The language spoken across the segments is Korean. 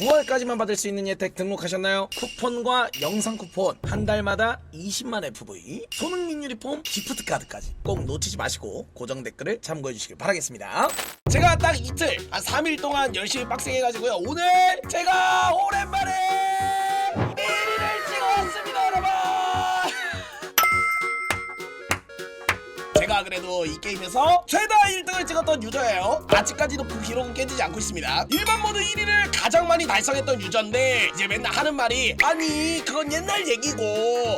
9월까지만 받을 수 있는 혜택 등록하셨나요? 쿠폰과 영상 쿠폰 한 달마다 20만 FV 손흥민 유니폼 기프트 카드까지 꼭 놓치지 마시고 고정 댓글을 참고해 주시길 바라겠습니다. 제가 딱 이틀 한 3일 동안 열심히 빡세게 해가지고요. 오늘 제가 오랜만에 그래도 이 게임에서 최다 1등을 찍었던 유저예요. 아직까지도 그 기록은 깨지지 않고 있습니다. 일반 모드 1위를 가장 많이 달성했던 유저인데 이제 맨날 하는 말이 아니 그건 옛날 얘기고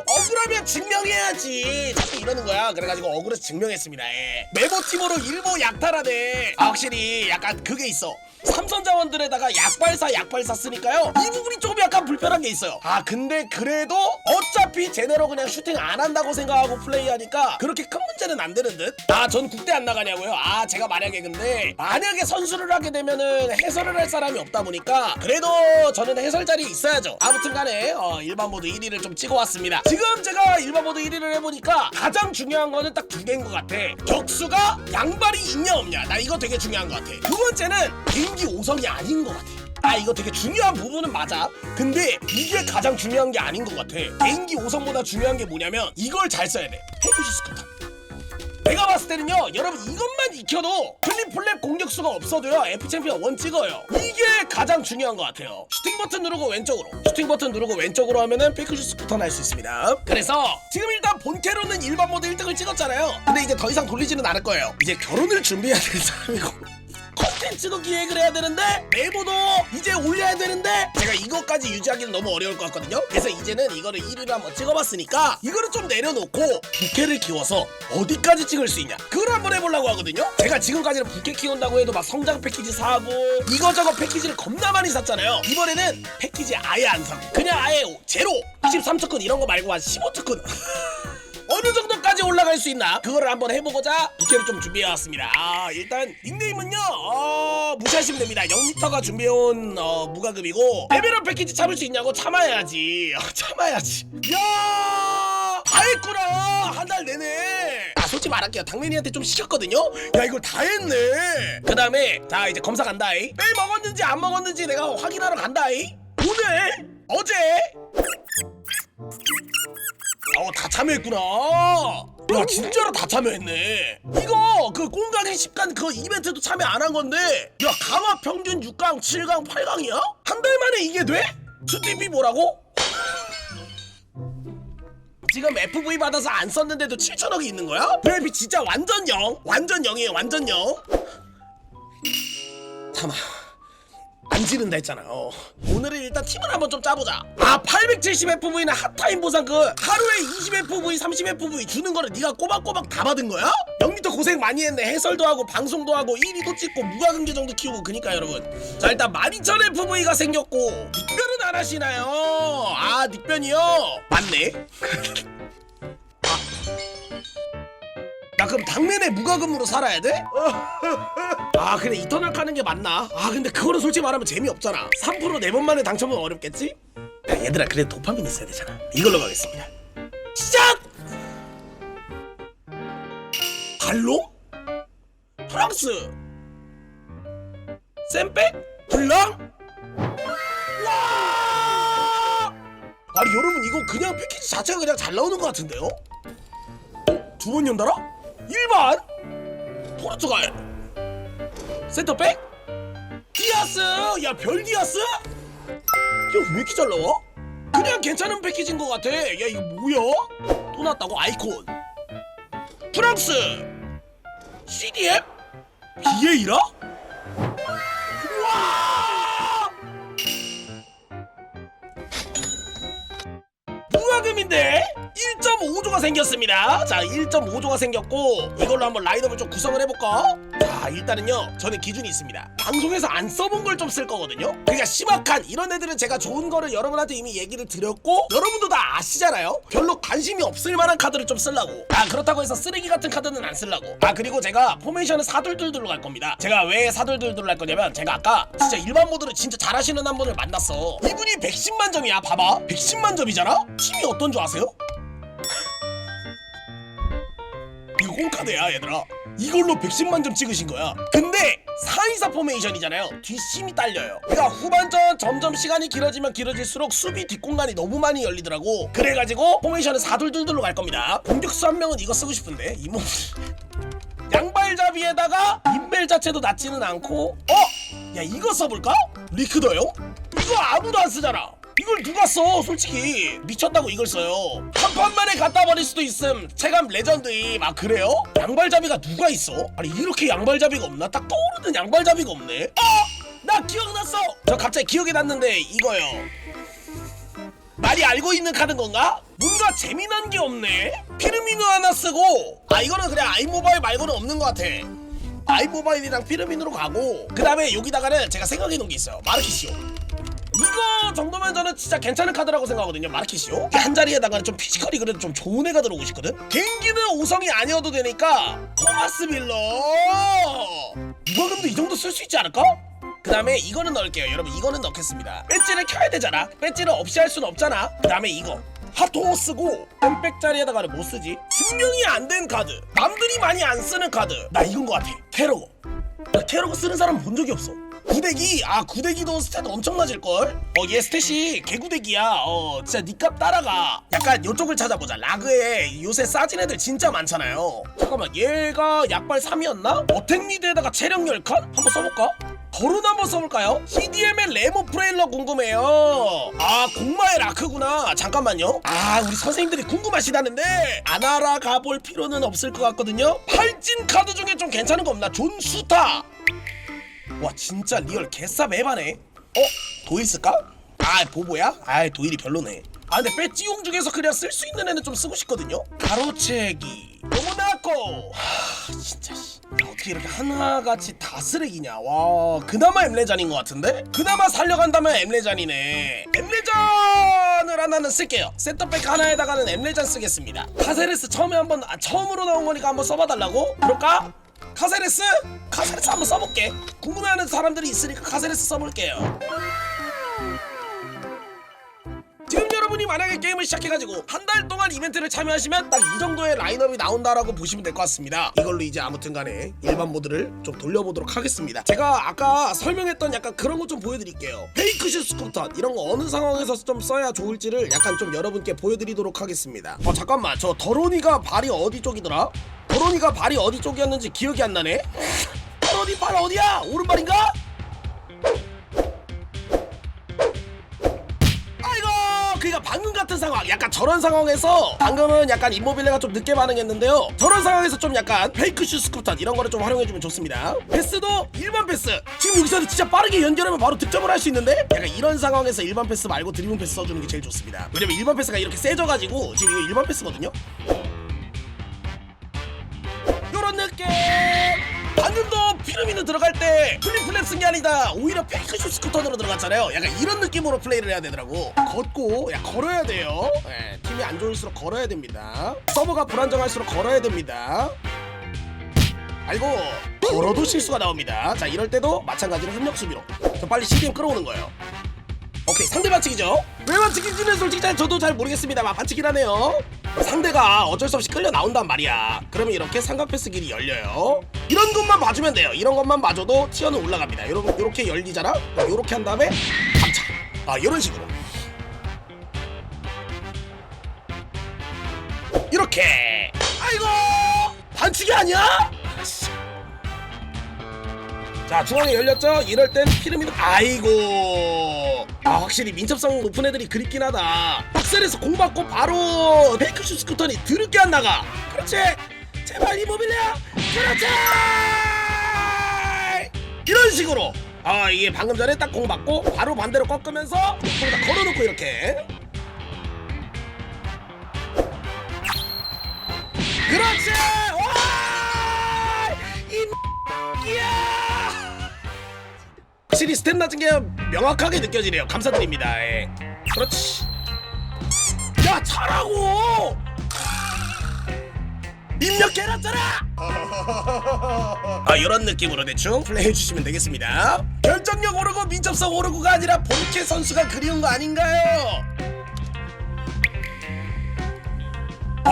억울하면 증명해야지 자꾸 이러는 거야. 그래가지고 억울해서 증명했습니다. 예. 메모 팀으로 일보 약탈하네. 아, 확실히 약간 그게 있어. 삼선 자원들에다가 약발사 약발사 쓰니까요. 이 부분이 조금 약간 불편한 게 있어요. 아 근데 그래도 어차피 제대로 그냥 슈팅 안 한다고 생각하고 플레이하니까 그렇게 큰 문제는 안 되는 듯아 전 국대 안 나가냐고요? 아 제가 만약에 근데 만약에 선수를 하게 되면은 해설을 할 사람이 없다 보니까 그래도 저는 해설 자리 있어야죠. 아무튼 간에 어, 일반 모드 1위를 좀 찍어왔습니다. 지금 제가 일반 모드 1위를 해보니까 가장 중요한 거는 딱 두 개인 것 같아. 격수가 양발이 있냐 없냐. 나 이거 되게 중요한 것 같아. 두 번째는 개인기 5성이 아닌 것 같아. 아 이거 되게 중요한 부분은 맞아. 근데 이게 가장 중요한 게 아닌 것 같아. 개인기 5성보다 중요한 게 뭐냐면 이걸 잘 써야 돼. 페이지 스쿼트 내가 봤을 때는요 여러분 이것만 익혀도 플립플랩 공격수가 없어도요 F 챔피언 원 찍어요. 이게 가장 중요한 것 같아요. 슈팅 버튼 누르고 왼쪽으로. 슈팅 버튼 누르고 왼쪽으로 하면은 페이크슛 스쿠터 날 수 있습니다. 그래서 지금 일단 본캐로는 일반 모드 1등을 찍었잖아요. 근데 이제 더 이상 돌리지는 않을 거예요. 이제 결혼을 준비해야 될 사람이고 컨텐츠도 기획을 해야 되는데 메모도 이제 올려야 되는데 제가 이것까지 유지하기는 너무 어려울 것 같거든요. 그래서 이제는 이거를 1위로 한번 찍어봤으니까 이거를 좀 내려놓고 부캐를 키워서 어디까지 찍을 수 있냐. 그걸 한번 해보려고 하거든요. 제가 지금까지는 부캐 키운다고 해도 막 성장 패키지 사고 이거저거 패키지를 겁나 많이 샀잖아요. 이번에는 패키지 아예 안 사고 그냥 아예 제로 23특근 이런 거 말고 한 15특근. 어느 정도 까지 올라갈 수 있나? 그거를 한번 해보고자 부캐를 좀 준비해왔습니다. 아 일단 닉네임은요 어, 무시하시면 됩니다. 0m가 준비해온 어, 무과금이고 레벨업 패키지 참을 수 있냐고 참아야지. 어, 참아야지. 야다 했구나. 한 달 내내. 아 솔직히 말할게요. 당맨이한테 좀 시켰거든요? 야 이걸 다 했네. 그 다음에 자 이제 검사 간다이. 뺄 먹었는지 안 먹었는지 내가 확인하러 간다이. 오늘? 어제 참여했구나. 야, 진짜로 다 참여했네. 이거 그 꽁강의 10간 그 이벤트도 참여 안 한 건데, 야, 강화 평균 6강, 7강, 8강이야? 한 달 만에 이게 돼? 수TP 뭐라고? 지금 FV 받아서 안 썼는데도 7천억이 있는 거야? VIP 진짜 완전 0. 완전 0이에요, 완전 0. 참아. 안 지른다 했잖아요. 오늘은 일단 팀을 한번 좀 짜보자. 아 870FV는 핫타임 보상 그 하루에 20FV, 30FV 주는 거를 네가 꼬박꼬박 다 받은 거야? 0m 고생 많이 했네. 해설도 하고 방송도 하고 1위도 찍고 무과금 계정도 키우고 그니까 여러분. 자 일단 12,000FV가 생겼고 닉변은 안 하시나요? 아 닉변이요? 맞네. 야 그럼 당면에 무과금으로 살아야 돼? 아 근데 이터널 까는 게 맞나? 아 근데 그거는 솔직히 말하면 재미없잖아 3% 4번 만에 당첨은 어렵겠지? 야 얘들아 그래도 도파민 있어야 되잖아 이걸로 가겠습니다 시작! 갈로? 프랑스 샘백? 블랑? 와! 아니 여러분 이거 그냥 패키지 자체가 그냥 잘 나오는 것 같은데요? 두 번 연달아? 1반? 포르투갈 센터백? 디아스! 야 별 디아스? 야왜 이렇게 잘 나와? 그냥 괜찮은 패키지인 것 같아 야 이거 뭐야? 또 나왔다고 아이콘 프랑스 CDM? 와! 무과금인데 1.5조가 생겼습니다. 자, 1.5조가 생겼고 이걸로 한번 라인업을 좀 구성을 해볼까? 자, 일단은요. 저는 기준이 있습니다. 방송에서 안 써본 걸 좀 쓸 거거든요. 그러니까 심각한 이런 애들은 제가 좋은 거를 여러분한테 이미 얘기를 드렸고 여러분도 다 아시잖아요. 별로 관심이 없을 만한 카드를 좀 쓰려고. 아, 그렇다고 해서 쓰레기 같은 카드는 안 쓰려고. 아, 그리고 제가 포메이션은 사둘둘둘로 갈 겁니다. 제가 왜 사둘둘둘로 할 거냐면 제가 아까 진짜 일반 모드를 진짜 잘하시는 한 분을 만났어. 이분이 110만 점이야. 봐봐. 110만 점이잖아? 팀이 어떤 줄 아세요? 홈카드야 얘들아. 이걸로 110만 점 찍으신 거야. 근데 4-2-4 포메이션이잖아요. 뒷심이 딸려요. 그러니까 후반전 점점 시간이 길어지면 길어질수록 수비 뒷공간이 너무 많이 열리더라고. 그래가지고 포메이션은 4둘둘둘로 갈 겁니다. 공격수 한 명은 이거 쓰고 싶은데 이몸. 양발잡이에다가 인벨 자체도 낮지는 않고. 어? 야 이거 써볼까? 리크더요? 이거 아무도 안 쓰잖아 이걸 누가 써 솔직히 미쳤다고 이걸 써요 한 판만에 갖다 버릴 수도 있음 체감 레전드임 아 그래요? 양발잡이가 누가 있어? 아니 이렇게 양발잡이가 없나? 딱 떠오르는 양발잡이가 없네 어! 나 기억났어! 저 갑자기 기억이 났는데 이거요 많이 알고 있는 카드인 건가? 뭔가 재미난 게 없네? 피르미누 하나 쓰고 아 이거는 그냥 아이모바일 말고는 없는 것 같아 아이모바일이랑 피르미누로 가고 그 다음에 여기다가는 제가 생각해 놓은 게 있어요 마르키시오 이거 정도면 저는 진짜 괜찮은 카드라고 생각하거든요 마르키시오. 한 자리에다가는 좀 피지컬이 그래도 좀 좋은 애가 들어오고 싶거든? 개인기는 5성이 아니어도 되니까 토마스 밀러! 누가 근데 이 정도 쓸 수 있지 않을까? 그 다음에 이거는 넣을게요. 여러분 이거는 넣겠습니다. 배지를 켜야 되잖아. 배지를 없이 할 수는 없잖아. 그 다음에 이거. 하토 쓰고 엠백 자리에다가는 못 쓰지? 증명이 안 된 카드. 남들이 많이 안 쓰는 카드. 나 이건 것 같아. 테러거 나 테러거 쓰는 사람 본 적이 없어 구대기? 아 구대기도 스탯 엄청 낮을걸? 어얘 스탯이 개구대기야. 어 진짜 니값 따라가. 약간 요쪽을 찾아보자. 라그에 요새 싸진 애들 진짜 많잖아요. 잠깐만 얘가 약발 3이었나? 어택리드에다가 체력 10칸? 한번 써볼까? 거론 한번 써볼까요? CDM의 레모 프레일러 궁금해요. 아 공마의 라크구나. 잠깐만요. 아 우리 선생님들이 궁금하시다는데. 안 알아가 볼 필요는 없을 것 같거든요. 팔진 카드 중에 좀 괜찮은 거 없나? 존수타 와 진짜 리얼 개쌉 에바네 어? 도일 쓸까? 아 보보야? 아 도일이 별로네 아 근데 배지용 중에서 그냥 쓸 수 있는 애는 좀 쓰고 싶거든요 가로채기 너무나고 하 진짜 씨 야, 어떻게 이렇게 하나같이 다 쓰레기냐 와 그나마 엠레잔인 것 같은데? 그나마 살려간다면 엠레잔이네 엠레잔을 하나는 쓸게요 세터백 하나에다가는 엠레잔 쓰겠습니다 카세레스 처음에 한번 아, 처음으로 나온 거니까 한번 써봐달라고? 그럴까? 카세레스? 카세레스 한번 써볼게. 궁금해하는 사람들이 있으니까 카세레스 써볼게요. 지금 여러분이 만약에 게임을 시작해가지고 한 달 동안 이벤트를 참여하시면 딱 이 정도의 라인업이 나온다라고 보시면 될 것 같습니다. 이걸로 이제 아무튼 간에 일반 모드를 좀 돌려보도록 하겠습니다. 제가 아까 설명했던 약간 그런 거좀 보여드릴게요. 페이크슛 스쿠터 이런 거 어느 상황에서 좀 써야 좋을지를 약간 좀 여러분께 보여드리도록 하겠습니다. 어 잠깐만. 저 더로니가 발이 어디 쪽이더라? 더로니가 발이 어디 쪽이었는지 기억이 안 나네. 더로니 발 어디야? 오른발인가? 그니까 방금 같은 상황. 약간 저런 상황에서 방금은 약간 임모빌레가 좀 늦게 반응했는데요. 저런 상황에서 좀 약간 페이크 슛 스쿠터 이런 거를 좀 활용해주면 좋습니다. 패스도 일반 패스. 지금 여기서 진짜 빠르게 연결하면 바로 득점을 할 수 있는데? 약간 이런 상황에서 일반 패스 말고 드리블 패스 써주는 게 제일 좋습니다. 왜냐면 일반 패스가 이렇게 세져가지고 지금 이거 일반 패스거든요 방금 도 피르미는 들어갈 때쓴게 아니다. 오히려 페이크 슛 스쿠터로 들어갔잖아요. 약간 이런 느낌으로 플레이를 해야 되더라고. 걷고 야 걸어야 돼요. 예, 팀이 안 좋을수록 걸어야 됩니다. 서버가 불안정할수록 걸어야 됩니다. 아이고 걸어도 실수가 나옵니다. 자 이럴 때도 마찬가지로 협력 수비로. 저 빨리 CDM 끌어오는 거예요 오케이 상대 반칙이죠? 왜 반칙인지는 솔직히 잘 저도 잘 모르겠습니다만 반칙이라네요. 상대가 어쩔 수 없이 끌려 나온단 말이야. 그러면 이렇게 삼각 패스 길이 열려요. 이런 것만 봐주면 돼요. 이런 것만 봐줘도 티어는 올라갑니다. 요렇게, 요렇게 열리잖아? 요렇게 한 다음에 감차. 아 이런 식으로. 이렇게. 아이고! 반칙이 아니야? 자 중앙에 열렸죠? 이럴 땐 피르미드. 아이고 아 확실히 민첩성 높은 애들이 그립긴 하다. 박셀에서 공 받고 바로 페이크슛 스쿠터니 드럽게 안 나가. 그렇지. 제발 이모빌레야 그렇지! 이런 식으로. 아 이게 방금 전에 딱 공 받고 바로 반대로 꺾으면서 거기다 걸어놓고 이렇게. 그렇지! 와이 이야 확실히 스텝 낮은 게 명확하게 느껴지네요. 감사드립니다. 예. 그렇지. 야 차라고! 입력 개났잖아! 아 이런 느낌으로 대충 플레이 해 주시면 되겠습니다. 결정력 오르고 민첩성 오르고가 아니라 본캐 선수가 그리운 거 아닌가요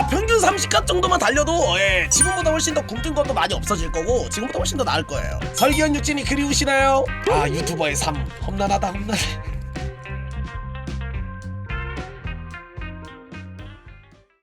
아, 평균 30kat 정도만 달려도 예, 지금보다 훨씬 더 굶뜬 것도 많이 없어질 거고 지금보다 훨씬 더 나을 거예요. 설기현 육진이 그리우시나요? 아 유튜버의 삶. 험난하다 험난해